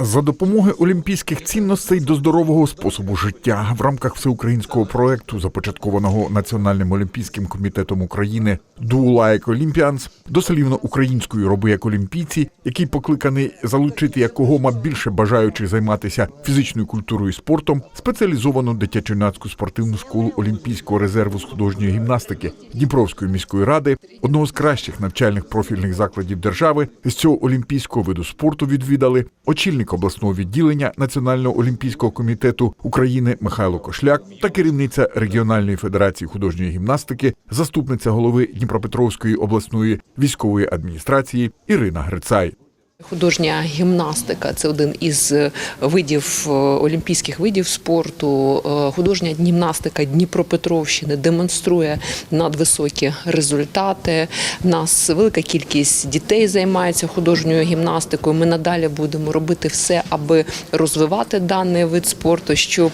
За допомоги олімпійських цінностей до здорового способу життя в рамках всеукраїнського проекту, започаткованого Національним олімпійським комітетом України «Do Like Olympians», дослівно українською роби як олімпійці, який покликаний залучити якогома більше бажаючих займатися фізичною культурою і спортом, спеціалізовану дитячо-юнацьку спортивну школу Олімпійського резерву з художньої гімнастики Дніпровської міської ради, одного з кращих навчальних профільних закладів держави, з цього олімпійського виду спорту відвідали очільник обласного відділення Національного олімпійського комітету України Михайло Кошляк та керівниця регіональної федерації художньої гімнастики, заступниця голови Дніпропетровської обласної військової адміністрації Ірина Грицай. Художня гімнастика це один із е, видів е, олімпійських видів спорту. Е, Художня гімнастика Дніпропетровщини демонструє надвисокі результати. У нас велика кількість дітей займається художньою гімнастикою. Ми надалі будемо робити все, аби розвивати даний вид спорту, щоб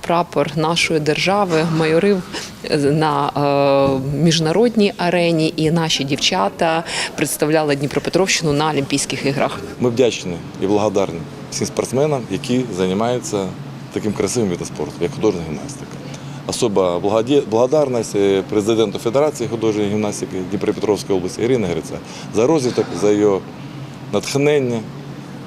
прапор нашої держави майорив на е, міжнародній арені, і наші дівчата представляли Дніпропетровщину на Олімпійських іграх. Ми вдячні і благодарні всім спортсменам, які займаються таким красивим видом спорту, як художня гімнастика. Особа благодарність е, президенту Федерації художньої гімнастики Дніпропетровської області Ірини Гриця за розвиток, за її натхнення,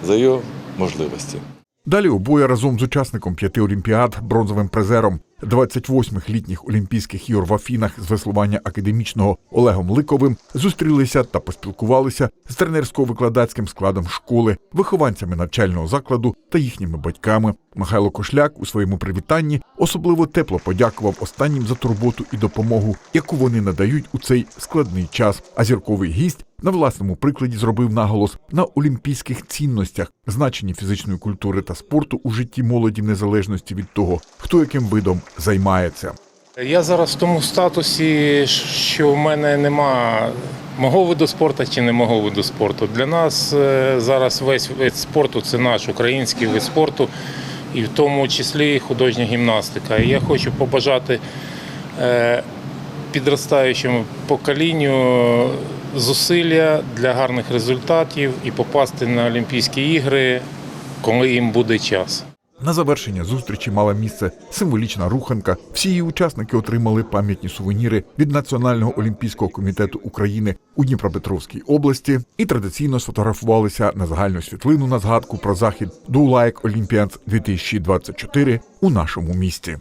за її можливості. Далі обоє разом з учасником п'яти олімпіад, бронзовим призером 28-х літніх Олімпійських ігор в Афінах з веслування академічного Олегом Ликовим зустрілися та поспілкувалися з тренерсько-викладацьким складом школи, вихованцями навчального закладу та їхніми батьками. Михайло Кошляк у своєму привітанні особливо тепло подякував останнім за турботу і допомогу, яку вони надають у цей складний час. А зірковий гість на власному прикладі зробив наголос на олімпійських цінностях, значенні фізичної культури та спорту у житті молоді в незалежності від того, хто яким видом займається. Я зараз в тому статусі, що в мене нема мого виду спорту чи не мого виду спорту. Для нас е, зараз весь вид спорту це наш український вид спорту, і в тому числі художня гімнастика. І я хочу побажати е, підростаючому поколінню зусилля для гарних результатів і попасти на Олімпійські ігри, коли їм буде час. На завершення зустрічі мала місце символічна руханка. Всі її учасники отримали пам'ятні сувеніри від Національного олімпійського комітету України у Дніпропетровській області і традиційно сфотографувалися на загальну світлину на згадку про захід «Do Like Olympians 2024 у нашому місті.